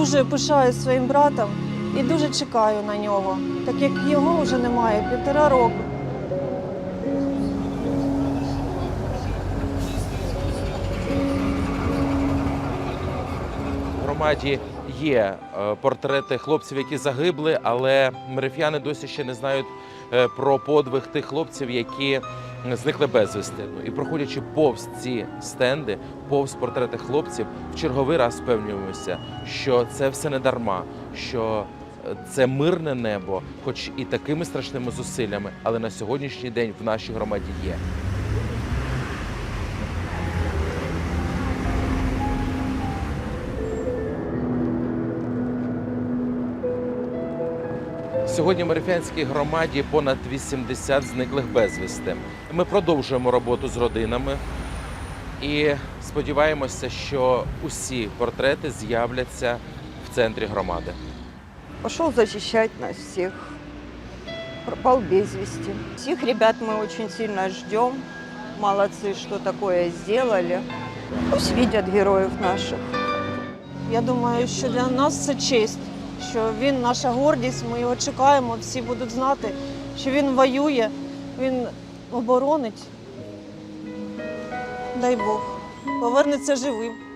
Дуже пишаюсь своїм братом і дуже чекаю на нього, так як його вже немає півтора року. Громаді є е, портрети хлопців, які загибли, але мереф'яни досі ще не знають е, про подвиг тих хлопців, які зникли безвісти. І проходячи повз ці стенди, повз портрети хлопців, в черговий раз впевнюємося, що це все не дарма, що це мирне небо, хоч і такими страшними зусиллями, але на сьогоднішній день в нашій громаді є. Сьогодні в Марифянській громаді понад 80 зниклих безвісти. Ми продовжуємо роботу з родинами і сподіваємося, що усі портрети з'являться в центрі громади. пошел защищать нас всех. Пропал без вести. Всех ребят мы очень сильно ждем. Молодцы, что такое сделали. Пусть видят героев наших. Я думаю, що для нас це честь, що він наша гордість, ми його чекаємо, всі будуть знати, що він воює, він оборонить. Дай Бог, повернеться живим.